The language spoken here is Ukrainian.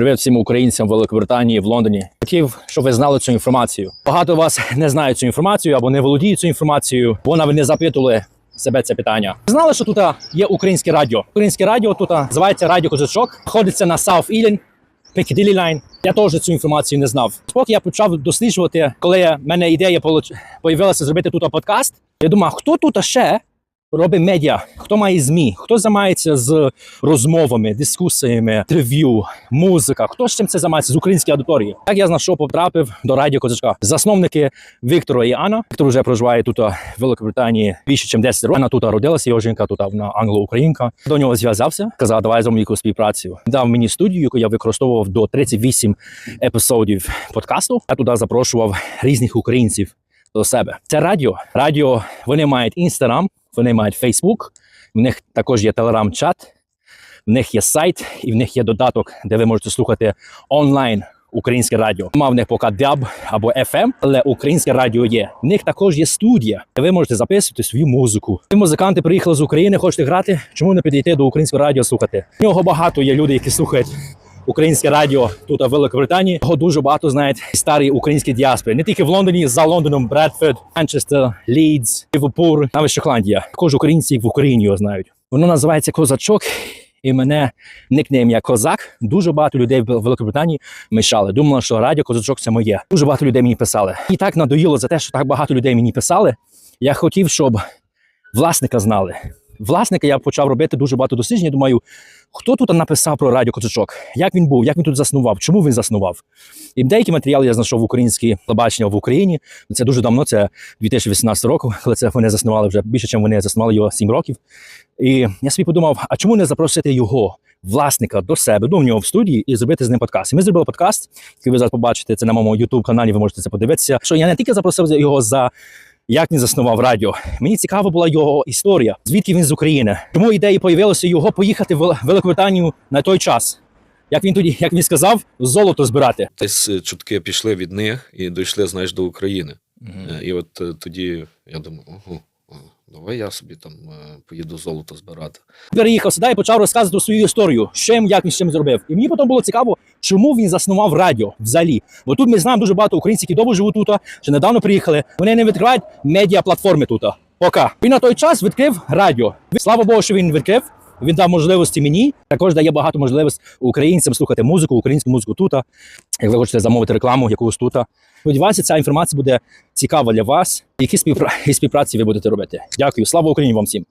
Привіт всім українцям в Великобританії, в Лондоні. Хотів, щоб ви знали цю інформацію. Багато вас не знають цю інформацію або не володіють цю інформацією, бо навіть не запитували себе це питання. Знали, що тут є українське радіо. Українське радіо тут називається Радіо Козачок. Ходиться на South Ealing, Piccadilly Line. Я теж цю інформацію не знав. Поки я почав досліджувати, коли в мене ідея появилася зробити тут подкаст. Я думав, хто тут ще робить медіа, хто має змі, хто займається з розмовами, дискусіями, інтерв'ю, музика, хто з чим це займається з української аудиторії. Так я знайшов, потрапив до радіо Козачка. Засновники Віктора і Анна. Віктор вже проживає тут в Великобританії більше, ніж 10 років. Вона тут родилася, його жінка тут вона англо-українка. До нього зв'язався, казав, давай зробимо якусь співпрацю. Дав мені студію, яку я використовував до 38 епізодів подкасту. Я туди запрошував різних українців до себе. Це радіо. Радіо вони мають інстаграм. Вони мають Фейсбук, в них також є телеграм-чат, в них є сайт і в них є додаток, де ви можете слухати онлайн українське радіо. Нема в них поки DAB або FM, але українське радіо є. В них також є студія, де ви можете записувати свою музику. Ви музиканти приїхали з України, хочете грати. Чому не підійти до українського радіо слухати? В нього багато є люди, які слухають. Українське радіо тут у Великобританії його дуже багато знають старі українські діаспори. Не тільки в Лондоні, за Лондоном, Бредфорд, Манчестер, Лідс, Ліверпуль, навіть Шотландія. Також українці в Україні його знають. Воно називається Козачок. І мене никнейм як козак. Дуже багато людей в Великобританії мішали. Думали, що радіо козачок це моє. Дуже багато людей мені писали. І так надоїло за те, що так багато людей мені писали. Я хотів, щоб власника знали. Власника я почав робити дуже багато досліджень. Думаю, хто тут написав про радіо Козачок? Як він був, як він тут заснував, чому він заснував? І деякі матеріали я знайшов в українській телебачення в Україні. Це дуже давно, це 2018 року, коли це вони заснували вже більше, ніж вони заснували його 7 років. І я собі подумав: а чому не запросити його? Власника до себе, до нього в студії і зробити з ним подкаст. І ми зробили подкаст, який ви зараз побачите це на моєму youtube каналі. Ви можете це подивитися. Що я не тільки запросив його за як він заснував радіо. Мені цікава була його історія, звідки він з України. Чому ідеї появилося його поїхати в Великобританію на той час. Як він тоді, як він сказав, золото збирати. Десь е, чутки пішли від них і дійшли, знаєш, до України. Угу. І от е, тоді я думаю, ого, давай я собі там е, поїду золото збирати. Переїхав сюди і почав розказувати свою історію, що чим, як з чим зробив. І мені потім було цікаво, чому він заснував радіо взагалі. Бо тут ми знаємо дуже багато українців, які довго живуть тут, що недавно приїхали. Вони не відкривають медіаплатформи тут. Пока. Він на той час відкрив радіо. Слава Богу, що він відкрив. Він дав можливості мені. Також дає багато можливостей українцям слухати музику, українську музику тут. Як ви хочете замовити рекламу, якусь тут. Сподіваюся, ця інформація буде цікава для вас. Які співпра... співпраці ви будете робити? Дякую. Слава Україні вам всім.